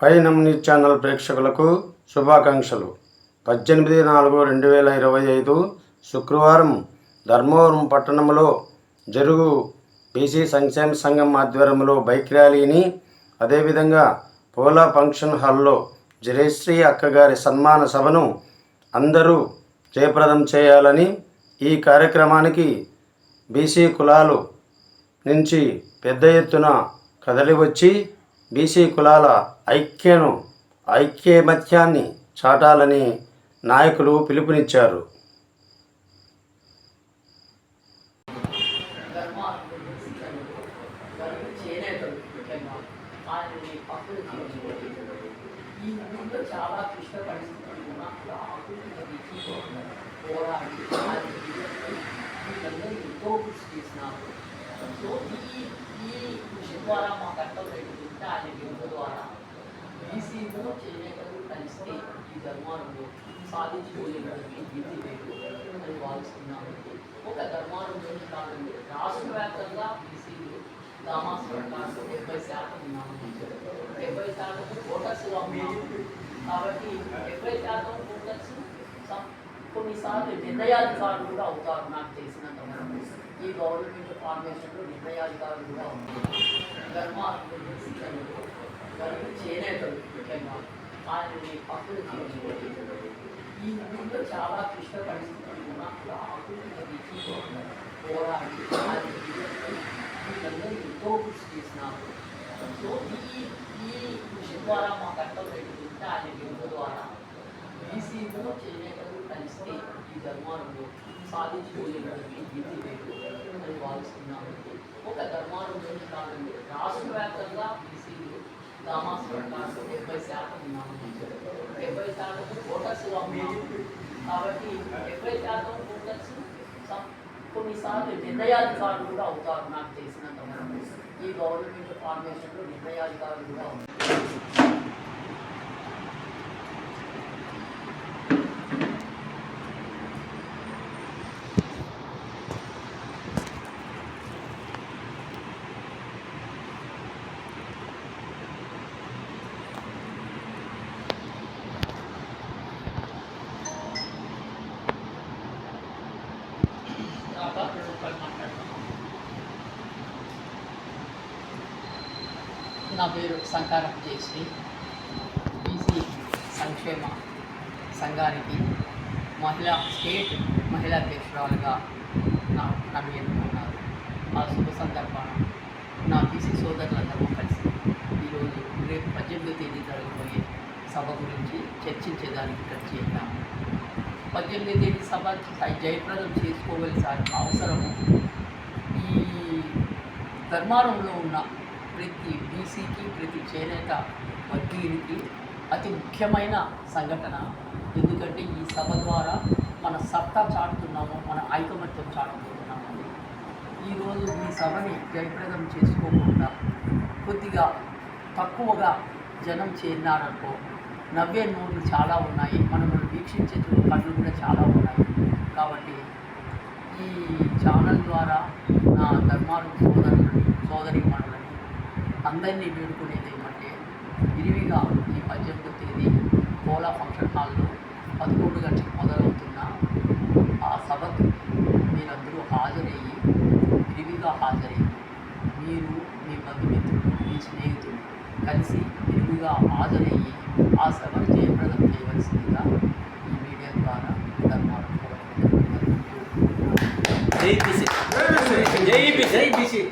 పైనం news channel ప్రేక్షకులకు శుభాకాంక్షలు. పద్దెనిమిది నాలుగు రెండు వేల ఇరవై ఐదు శుక్రవారం ధర్మవరం పట్టణంలో జరుగు బీసీ సంక్షేమ సంఘం ఆధ్వర్యంలో బైక్ ర్యాలీని అదేవిధంగా పోలా ఫంక్షన్ హాల్లో జయశ్రీ అక్కగారి సన్మాన సభను అందరూ జయప్రదం చేయాలని ఈ కార్యక్రమానికి బీసీ కులాలు నుంచి పెద్ద ఎత్తున కదలి వచ్చి బీసీ కులాల ఐక్యను ఐక్యమత్యాన్ని చాటాలని నాయకులు పిలుపునిచ్చారు. ఎంతో కృషి చేసినారు సో ఈ ఈ కృషి ద్వారా మా కట్టలు పెట్టుకుంటే ఆయన యుద్ధ ద్వారా బీసీలో చేనేతలు కలిస్తే ఈ ధర్మారంలో సాధించుకోలేదని విధి లేదు అని భావిస్తున్నాము ఒక ధర్మారంలోనే కాదండి రాష్ట్ర వ్యాప్తంగా బీసీలు దామాస్ ప్రకారం డెబ్బై శాతం ఉన్నాము డెబ్బై శాతం ఓటర్స్గా ఉన్నాము కాబట్టి డెబ్బై శాతం ఓటర్స్ సం- కొన్నిసార్లు నిర్ణయాధికారులు కూడా అవుతారు నాకు తెలిసినంత వరకు ఈ గవర్నమెంట్ ఫార్మేషన్లో నిర్ణయాధికారులు కూడా ఉన్నారు ధర్మ గర్భ చేనేతలు ముఖ్యంగా. ఆయన పప్పులు తీర్చుకొని ఈ ఊళ్ళో చాలా క్లిష్ట పరిస్థితులు ఉన్నా కూడా అభివృద్ధి తీసుకోకుండా పోరాడి వీళ్ళందరూ ఎంతో కృషి చేసినారు. సో ఈ ఈ కృషి ద్వారా మా కట్టలు పెట్టుకుంటే ఆయన ద్వారా బీసీలో చేనేతలు కలిస్తే ఈ ధర్మారంలో సాధించుకోలేదని విధి లేదు అని భావిస్తున్నాము ఒక ధర్మారంలోనే కాదండి రాష్ట్ర వ్యాప్తంగా బీసీలు దామాస్ ప్రకారం డెబ్బై శాతం ఉన్నాము డెబ్బై శాతం ఓటర్స్గా ఉన్నాము కాబట్టి డెబ్బై శాతం ఓటర్స్ సం- కొన్నిసార్లు నిర్ణయాధికారులు కూడా అవుతారు నాకు తెలిసినంత వరకు. ఈ గవర్నమెంట్ ఫార్మేషన్లో నిర్ణయాధికారులు కూడా ఉన్నారు నా పేరు సంకారం జయశ్రీ బీసీ సంక్షేమ సంఘానికి మహిళా స్టేట్ మహిళా అధ్యక్షురాలుగా నా నన్ను ఎన్నుకున్నారు. ఆ శుభ సందర్భాన నా బీసీ సోదరులందరూ కలిసి ఈరోజు రేపు పద్దెనిమిదో తేదీ జరగబోయే సభ గురించి చర్చించేదానికి ఇక్కడ చేద్దాము పద్దెనిమిది తేదీ సభ జయప్రదం చేసుకోవలసిన అవసరము ఈ ధర్మారంలో ఉన్న ప్రతి బీసీకి ప్రతి చేనేత వర్గీయునికి అతి ముఖ్యమైన సంఘటన. ఎందుకంటే ఈ సభ ద్వారా మన సత్తా చాటుతున్నాము మన ఐకమత్యం చాటుతున్నాము ఈరోజు ఈ సభని జయప్రదం చేసుకోకుండా కొద్దిగా తక్కువగా జనం చేరినారనుకో నవ్వే నోట్లు చాలా ఉన్నాయి మనం వీక్షించే కళ్ళు కూడా చాలా ఉన్నాయి. కాబట్టి ఈ ఛానల్ ద్వారా నా ధర్మాలు సోదరులు సోదరి మనం అందరినీ వేడుకునేది ఏమంటే విరివిగా ఈ పద్దెనిమిదో తేదీ కోలా ఫంక్షన్ హాల్లో పదకొండు గంటలకు మొదలవుతున్న ఆ సభకు మీరందరూ హాజరయ్యి విరివిగా హాజరయ్యి మీరు మీ బంధుమిత్రులు మీ స్నేహితులు కలిసి విరివిగా హాజరయ్యి ఆ సభను జయప్రదం చేయవలసిందిగా ఈ మీడియా ద్వారా ధర్మాలు జై బీసీ. జై బీసీ. జై బీసీ.